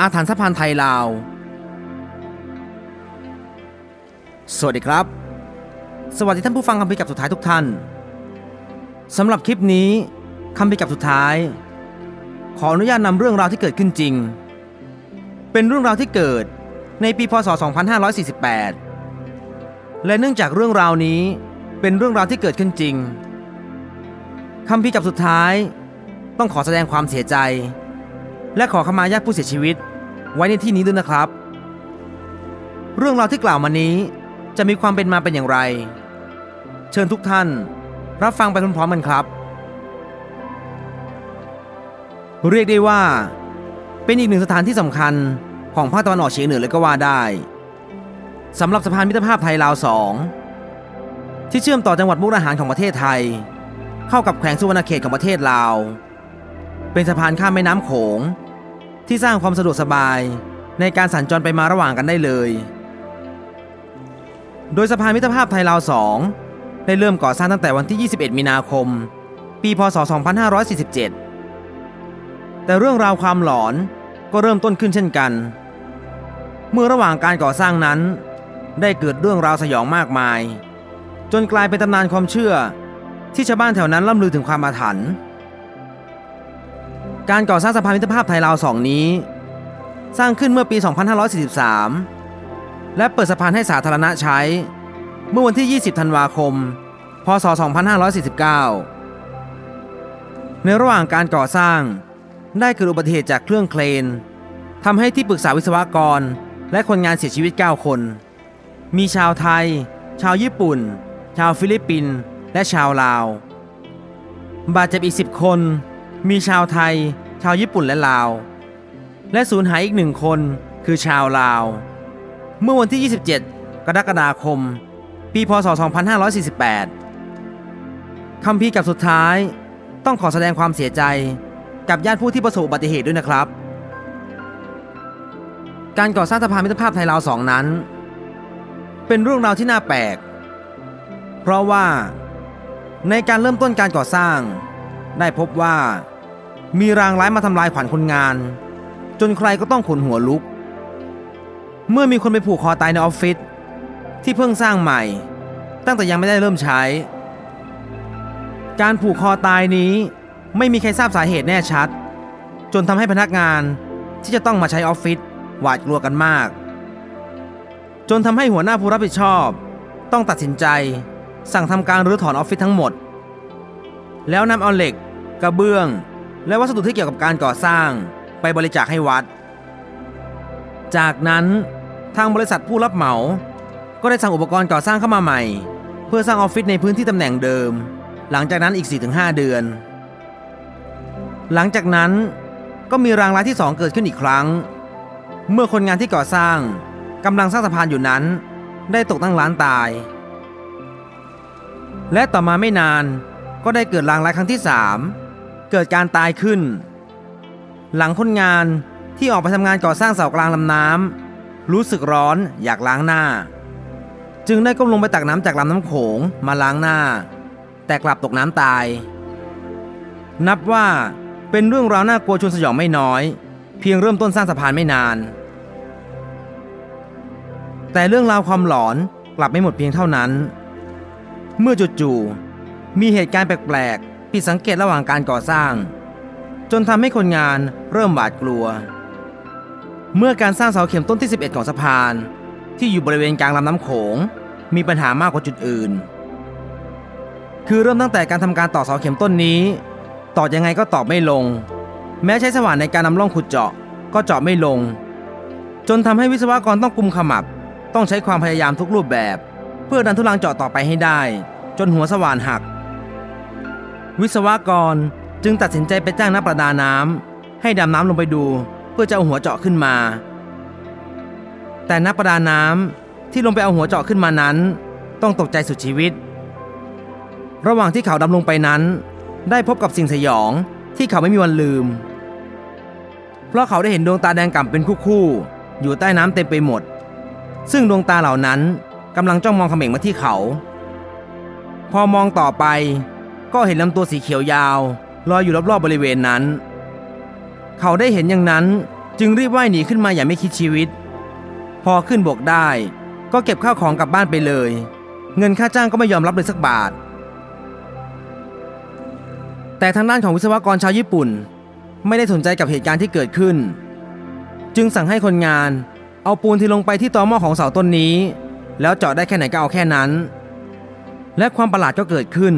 อาถรรพ์สะพานไทยลาว สวัสดีครับ สวัสดีท่านผู้ฟังคำพิกับสุดท้ายทุกท่านสำหรับคลิปนี้คำพิกับสุดท้าย ขออนุญาตนำเรื่องราวที่เกิดขึ้นจริง เป็นเรื่องราวที่เกิดในปีพศ 2548 และเนื่องจากเรื่องราวนี้เป็นเรื่องราวที่เกิดขึ้นจริงคำพิกับสุดท้าย ต้องขอแสดงความเสียใจ และขอขมาญาติผู้เสียชีวิต ไว้ในที่นี้ด้วยนะครับ เรื่องราวที่กล่าวมานี้จะมีความเป็นมาเป็นอย่างไร เชิญทุกท่านรับฟังไปพร้อมๆกันครับ เรียกได้ว่า เป็นอีกหนึ่งสถานที่สำคัญของภาคตะวันออกเฉียงเหนือเลยก็ว่าได้สำหรับสะพานมิตรภาพไทยลาวสองที่เชื่อมต่อจังหวัดมุกดาหารของประเทศไทย เข้ากับแขวงสุวรรณเขตของประเทศลาว เป็นสะพานข้ามแม่น้ำโขง ที่สร้างความสะดวกสบายในการสัญจรไปมาระหว่างกันได้เลย โดยสะพานมิตรภาพไทยลาว 2 ได้เริ่มก่อสร้างตั้งแต่วันที่ 21 มีนาคม ปีพศ 2547 แต่เรื่องราวความหลอนก็เริ่มต้นขึ้นเช่นกัน เมื่อระหว่างการก่อสร้างนั้น ได้เกิดเรื่องราวสยองมากมาย จนกลายเป็นตำนานความเชื่อ ที่ชาวบ้านแถวนั้นล่ำลือถึงความอาถรรพ์ การก่อสร้างสะพานมิตรภาพไทยลาวสองนี้ สร้างขึ้นเมื่อปี 2543 และเปิดสะพานให้สาธารณะใช้ เมื่อวันที่ 20 ธันวาคม พศ 2549 ในระหว่างการก่อสร้างได้เกิดอุบัติเหตุจากเครื่องเครนทำให้ที่ปรึกษาวิศวกรและคนงานเสียชีวิต 9 คน มีชาวไทย ชาวญี่ปุ่น ชาวฟิลิปปินส์และชาวลาว บาดเจ็บอีก 10 คน มีชาวไทย ชาวญี่ปุ่นและลาว และสูญหายอีกหนึ่งคนคือชาวลาว เมื่อวันที่ 27 กรกฎาคม ปีพศ 2548คำพีกับสุดท้ายต้องขอแสดงความเสียใจกับญาติผู้ที่ประสบอุบัติเหตุด้วยนะครับ การก่อสร้างสะพานมิตรภาพไทยลาวสองนั้น เป็นเรื่องราวที่น่าแปลก เพราะว่าในการเริ่มต้นการก่อสร้าง ได้พบว่า มีรางร้ายมาทำลายขวัญคนงาน จนใครก็ต้องขนหัวลุก เมื่อมีคนไปผูกคอตายในออฟฟิศที่เพิ่งสร้างใหม่ ตั้งแต่ยังไม่ได้เริ่มใช้ การผูกคอตายนี้ไม่มีใครทราบสาเหตุแน่ชัด จนทำให้พนักงานที่จะต้องมาใช้ออฟฟิศหวาดกลัวกันมาก จนทำให้หัวหน้าผู้รับผิดชอบ ต้องตัดสินใจ สั่งทำการรื้อถอนออฟฟิศทั้งหมด แล้วนำเอาเหล็ก กระเบื้อง และวัสดุที่เกี่ยวกับการก่อสร้างไปบริจาคให้วัด จากนั้นทางบริษัทผู้รับเหมา ก็ได้สั่งอุปกรณ์ก่อสร้างเข้ามาใหม่ เพื่อสร้างออฟฟิศในพื้นที่ตำแหน่งเดิม หลังจากนั้นอีก 4-5 เดือน หลังจากนั้นก็มีรางร้ายที่ 2 เกิดขึ้นอีกครั้ง เมื่อคนงานที่ก่อสร้างกำลังสร้างสะพานอยู่นั้น ได้ตกตั้งร้านตาย และต่อมาไม่นานก็ได้เกิดรางร้ายครั้งที่ 3 เกิดการตายขึ้น หลังคนงานที่ออกไปทำงานก่อสร้างเสากลางลำน้ำรู้สึกร้อนอยากล้างหน้า จึงได้ก้มลงไปตักน้ำจากลำน้ำโขงมาล้างหน้า แต่กลับตกน้ำตาย นับว่าเป็นเรื่องราวน่ากลัวชวนสยองไม่น้อย เพียงเริ่มต้นสร้างสะพานไม่นาน แต่เรื่องราวความหลอนกลับไม่หมดเพียงเท่านั้น เมื่อจู่ๆมีเหตุการณ์แปลก ผิดสังเกตระหว่างการก่อสร้าง จนทำให้คนงานเริ่มหวาดกลัว เมื่อการสร้างเสาเข็มต้นที่ 11 ของสะพาน ที่อยู่บริเวณกลางลำน้ำโขง มีปัญหามากกว่าจุดอื่น คือเริ่มตั้งแต่การทำการต่อเสาเข็มต้นนี้ต่อยังไงก็ตอบไม่ลง แม้ใช้สว่านในการนำร่องขุดเจาะก็เจาะไม่ลง จนทำให้วิศวกรต้องกุมขมับ ต้องใช้ความพยายามทุกรูปแบบ เพื่อดันทุลังเจาะต่อไปให้ได้ จนหัวสว่านหัก วิศวกรจึงตัดสินใจไปจ้างนักประดาน้ำให้ดำน้ำลงไปดู เพื่อจะเอาหัวเจาะขึ้นมา แต่นักประดาน้ำที่ลงไปเอาหัวเจาะขึ้นมานั้น ต้องตกใจสุดชีวิต ระหว่างที่เขาดำลงไปนั้น ได้พบกับสิ่งสยองที่เขาไม่มีวันลืม เพราะเขาได้เห็นดวงตาแดงก่ำเป็นคู่ๆอยู่ใต้น้ำเต็มไปหมด ซึ่งดวงตาเหล่านั้นกำลังจ้องมองเขม่งมาที่เขา พอมองต่อไป ก็เห็นลำตัวสีเขียวยาวลอยอยู่รอบๆบริเวณนั้น เขาได้เห็นอย่างนั้นจึงรีบว่ายหนีขึ้นมาอย่างไม่คิดชีวิต พอขึ้นบกได้ ก็เก็บข้าวของกลับบ้านไปเลย เงินค่าจ้างก็ไม่ยอมรับเลยสักบาท แต่ทางด้านของวิศวกรชาวญี่ปุ่น ไม่ได้สนใจกับเหตุการณ์ที่เกิดขึ้น จึงสั่งให้คนงานเอาปูนที่ลงไปที่ตอหม้อของเสาต้นนี้ แล้วเจาะได้แค่ไหนก็เอาแค่นั้น และความประหลาดก็เกิดขึ้น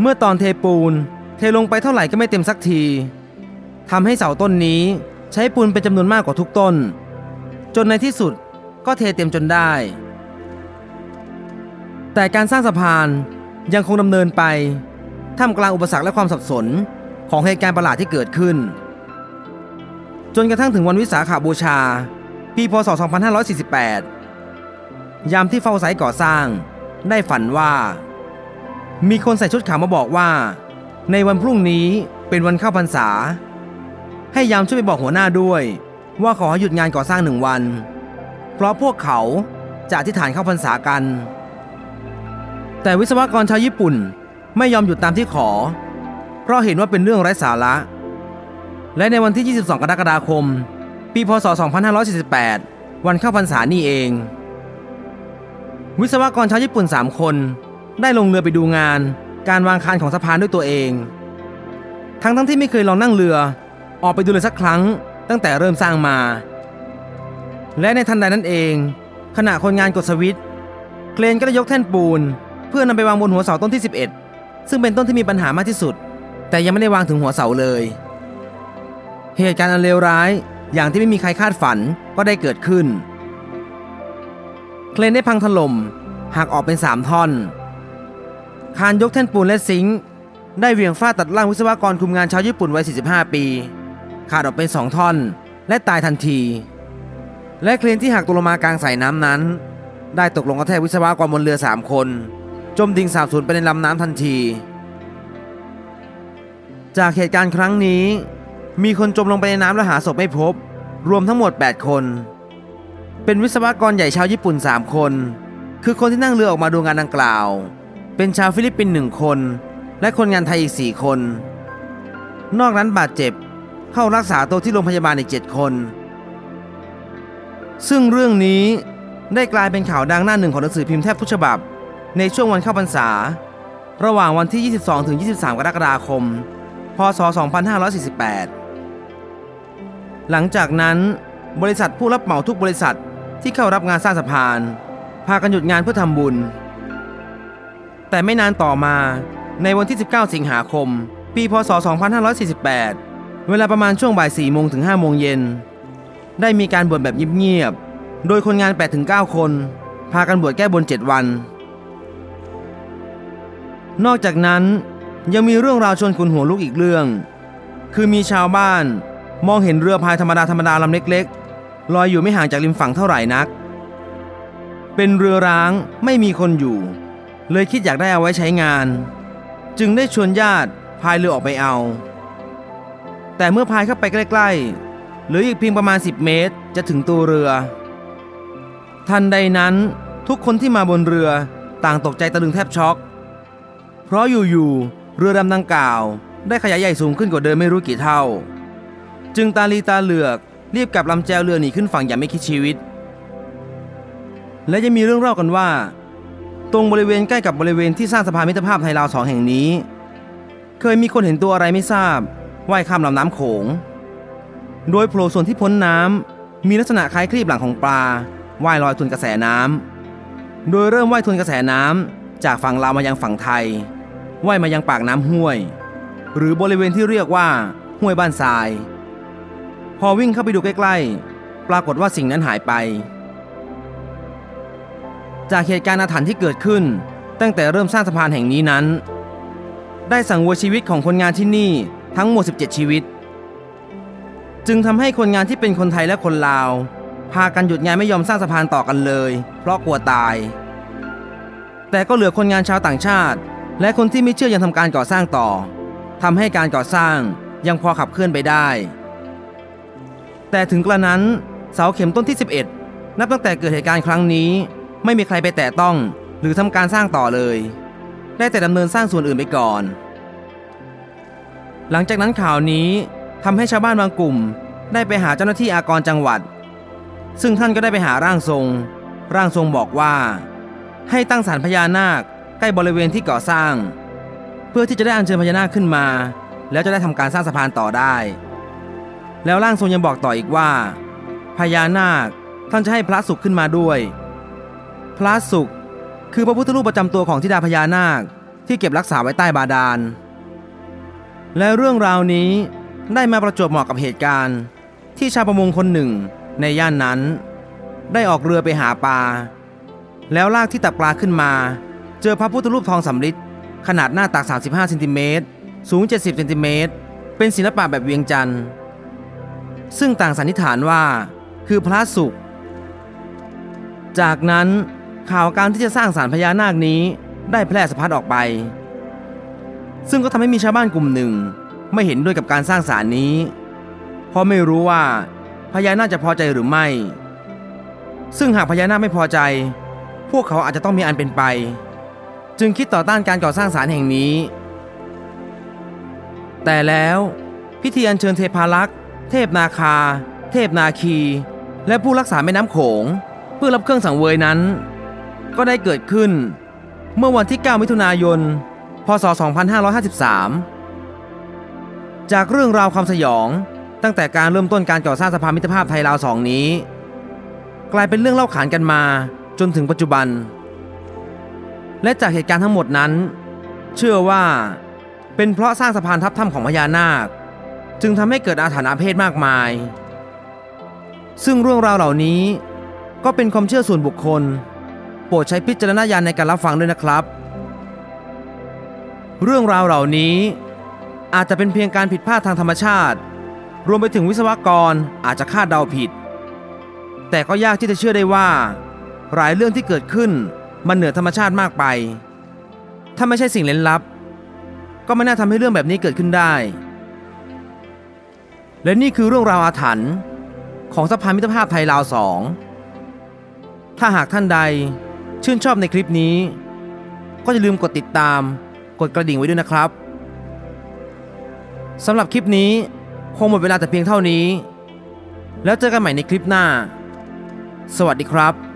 เมื่อตอนเทปูนเทลงไปเท่าไหร่ก็ไม่เต็มสักทีทำให้เสาต้นนี้ใช้ปูนเป็นจำนวนมากกว่าทุกต้น จนในที่สุดก็เทเต็มจนได้ แต่การสร้างสะพานยังคงดำเนินไปท่ามกลางอุปสรรคและความสับสนของเหตุการณ์ประหลาดที่เกิดขึ้น จนกระทั่งถึงวันวิสาขาบูชา ปีพศ 2548 ยามที่เฝ้าไซต์ก่อสร้าง ได้ฝันว่า มีคนใส่ชุดขาวมาบอกว่า ในวันพรุ่งนี้เป็นวันเข้าพรรษา ให้ยามช่วยไปบอกหัวหน้าด้วย ว่าขอให้หยุดงานก่อสร้างหนึ่งวัน เพราะพวกเขาจะอธิษฐานเข้าพรรษากัน แต่วิศวกรชาวญี่ปุ่นไม่ยอมหยุดตามที่ขอ เพราะเห็นว่าเป็นเรื่องไร้สาระ และในวันที่ 22 กรกฎาคม ปีพศ 2548 วันเข้าพรรษานี่เอง วิศวกรชาวญี่ปุ่น 3 คน ได้ลงเรือไปดูงาน การวางคานของสะพานด้วยตัวเอง ทั้งทั้งที่ไม่เคยลองนั่งเรือ ออกไปดูเลยสักครั้ง ตั้งแต่เริ่มสร้างมา และในทันใดนั้นเอง ขณะคนงานกดสวิตช์เครนก็ได้ยกแท่นปูน เพื่อนำไปวางบนหัวเสาต้นที่ 11 ซึ่งเป็นต้นที่มีปัญหามากที่สุด แต่ยังไม่ได้วางถึงหัวเสาเลย เหตุการณ์อันเลวร้ายอย่างที่ไม่มีใครคาดฝันก็ได้เกิดขึ้น เครนได้พังถล่มหักออกเป็น3ท่อน คานยกแท่นปูนและซิงค์ได้เหวี่ยงฟาดตัดร่างวิศวกรคุมงานชาวญี่ปุ่นวัย 45 ปี ขาดออกเป็น2ท่อน และตายทันที และเครนที่หักตกลงมากลางสายน้ำนั้น ได้ตกลงกระแทกวิศวกรบนเรือ 3 คน จมดิ่งสาบสูญไปในลำน้ำทันที จากเหตุการณ์ครั้งนี้ มีคนจมลงไปในน้ำและหาศพไม่พบ รวมทั้งหมด 8 คน เป็นวิศวกรใหญ่ชาวญี่ปุ่น 3 คน คือคนที่นั่งเรือออกมาดูงานดังกล่าว เป็นชาวฟิลิปปินส์หนึ่งคน และคนงานไทยอีก 4 คน นอกนั้นบาดเจ็บเข้ารักษาตัวที่โรงพยาบาลอีก 7 คน ซึ่งเรื่องนี้ได้กลายเป็นข่าวดังหน้าหนึ่งของหนังสือพิมพ์แทบทุกฉบับ ในช่วงวันเข้าพรรษา ระหว่างวันที่ 22 ถึง 23 กรกฎาคม พศ 2548 หลังจากนั้นบริษัทผู้รับเหมาทุกบริษัทที่เข้ารับงานสร้างสะพาน พากันหยุดงานเพื่อทำบุญ แต่ไม่นานต่อมาในวันที่ 19 สิงหาคม ปีพศ 2548 เวลาประมาณช่วงบ่าย4โมงถึง5โมงเย็น ได้มีการบวชแบบเงียบๆ โดยคนงาน 8-9 คน พากันบวชแก้บน 7 วัน นอกจากนั้นยังมีเรื่องราวชวนขุนหัวลุกอีกเรื่อง คือมีชาวบ้านมองเห็นเรือพายธรรมดาธรรมดาลำเล็กๆ ลอยอยู่ไม่ห่างจากริมฝั่งเท่าไหร่นัก เป็นเรือร้างไม่มีคนอยู่ เลยคิดอยากได้เอาไว้ใช้งาน จึงได้ชวนญาติพายเรือออกไปเอา แต่เมื่อพายเข้าไปใกล้ๆหลืออีกเพียงประมาณ 10 เมตรจะถึงตัวเรือ ทันใดนั้นทุกคนที่มาบนเรือต่างตกใจตะลึงแทบช็อก เพราะอยู่ๆเรือดำดังกล่าว ได้ขยายใหญ่สูงขึ้นกว่าเดิมไม่รู้กี่เท่า จึงตาลีตาเหลือกรีบกลับลำแจวเรือหนีขึ้นฝั่งอย่างไม่คิดชีวิต และยังมีเรื่องเล่ากันว่า ตรงบริเวณใกล้กับบริเวณที่สร้างสะพานมิตรภาพไทยลาวสองแห่งนี้ เคยมีคนเห็นตัวอะไรไม่ทราบว่ายข้ามลำน้ำโขง โดยโผล่ส่วนที่พ้นน้ำมีลักษณะคล้ายคลีบหลังของปลาว่ายลอยทวนกระแสน้ำโดยเริ่มว่ายทวนกระแสน้ำจากฝั่งลาวมายังฝั่งไทยว่ายมายังปากน้ำห้วย หรือบริเวณที่เรียกว่าห้วยบ้านทราย พอวิ่งเข้าไปดูใกล้ๆ ปรากฏว่าสิ่งนั้นหายไป จากเหตุการณ์อาถรรพ์ที่เกิดขึ้น ตั้งแต่เริ่มสร้างสะพานแห่งนี้นั้น ได้สั่งวัวชีวิตของคนงานที่นี่ทั้งหมด 17 ชีวิต จึงทำให้คนงานที่เป็นคนไทยและคนลาว พากันหยุดงานไม่ยอมสร้างสะพานต่อกันเลย เพราะกลัวตาย แต่ก็เหลือคนงานชาวต่างชาติ และคนที่ไม่เชื่อยังทำการก่อสร้างต่อทำให้การก่อสร้างยังพอขับเคลื่อนไปได้ แต่ถึงกระนั้นเสาเข็มต้นที่ 11 นับตั้งแต่เกิดเหตุการณ์ครั้งนี้ ไม่มีใครไปแตะต้อง หรือทำการสร้างต่อเลย ได้แต่ดำเนินสร้างส่วนอื่นไปก่อน หลังจากนั้นข่าวนี้ทำให้ชาวบ้านบางกลุ่ม ได้ไปหาเจ้าหน้าที่อากรจังหวัด ซึ่งท่านก็ได้ไปหาร่างทรง ร่างทรงบอกว่า ให้ตั้งศาลพญานาคใกล้บริเวณที่ก่อสร้าง เพื่อที่จะได้อัญเชิญพญานาคขึ้นมา แล้วจะได้ทำการสร้างสะพานต่อได้ แล้วร่างทรงยังบอกต่ออีกว่าพญานาคท่านจะให้พระสุขขึ้นมาด้วย พระสุข คือพระพุทธรูปประจำตัวของธิดาพญานาคที่เก็บรักษาไว้ใต้บาดาล และเรื่องราวนี้ได้มาประจวบเหมาะกับเหตุการณ์ ที่ชาวประมงคนหนึ่งในย่านนั้น ได้ออกเรือไปหาปลา แล้วลากที่ตักปลาขึ้นมา เจอพระพุทธรูปทองสำริดขนาดหน้าตัก 35เซนติเมตรสูง 70เซนติเมตรเป็นศิลปะแบบเวียงจันทร์ซึ่งต่างสันนิษฐานว่าคือพระสุข จากนั้น ข่าวการที่จะสร้างศาลพญานาคนี้ได้แพร่สะพัดออกไป ซึ่งก็ทำให้มีชาวบ้านกลุ่มหนึ่ง ไม่เห็นด้วยกับการสร้างศาลนี้ เพราะไม่รู้ว่าพญานาคจะพอใจหรือไม่ ซึ่งหากพญานาคไม่พอใจ พวกเขาอาจจะต้องมีอันเป็นไป จึงคิดต่อต้านการก่อสร้างศาลแห่งนี้ แต่แล้วพิธีอัญเชิญเทพารักษ์ เทพนาคา เทพนาคี และผู้รักษาแม่น้ำโขง เพื่อรับเครื่องสังเวยนั้น ก็ได้เกิดขึ้น เมื่อวันที่ 9 มิถุนายน พศ 2553 จากเรื่องราวความสยอง ตั้งแต่การเริ่มต้นการก่อสร้างสะพานมิตรภาพไทยลาวสองนี้ กลายเป็นเรื่องเล่าขานกันมาจนถึงปัจจุบัน และจากเหตุการณ์ทั้งหมดนั้น เชื่อว่าเป็นเพราะสร้างสะพานทับถ้ำของพญานาค จึงทำให้เกิดอาถรรพ์อาเพศมากมาย ซึ่งเรื่องราวเหล่านี้ก็เป็นความเชื่อส่วนบุคคล โปรดใช้พิจารณญาณในการรับฟังด้วยนะครับ เรื่องราวเหล่านี้ อาจจะเป็นเพียงการผิดพลาดทางธรรมชาติ รวมไปถึงวิศวกรอาจจะคาดเดาผิด แต่ก็ยากที่จะเชื่อได้ว่า หลายเรื่องที่เกิดขึ้นมันเหนือธรรมชาติมากไป ถ้าไม่ใช่สิ่งเล้นลับ ก็ไม่น่าทำให้เรื่องแบบนี้เกิดขึ้นได้ และนี่คือเรื่องราวอาถรรพ์ของสะพานมิตรภาพไทยลาวสองถ้าหากท่านใด ชื่นชอบในคลิปนี้ ก็อย่าลืมกดติดตาม กดกระดิ่งไว้ด้วยนะครับสำหรับคลิปนี้คงหมดเวลาแต่เพียงเท่านี้ แล้วเจอกันใหม่ในคลิปหน้า สวัสดีครับ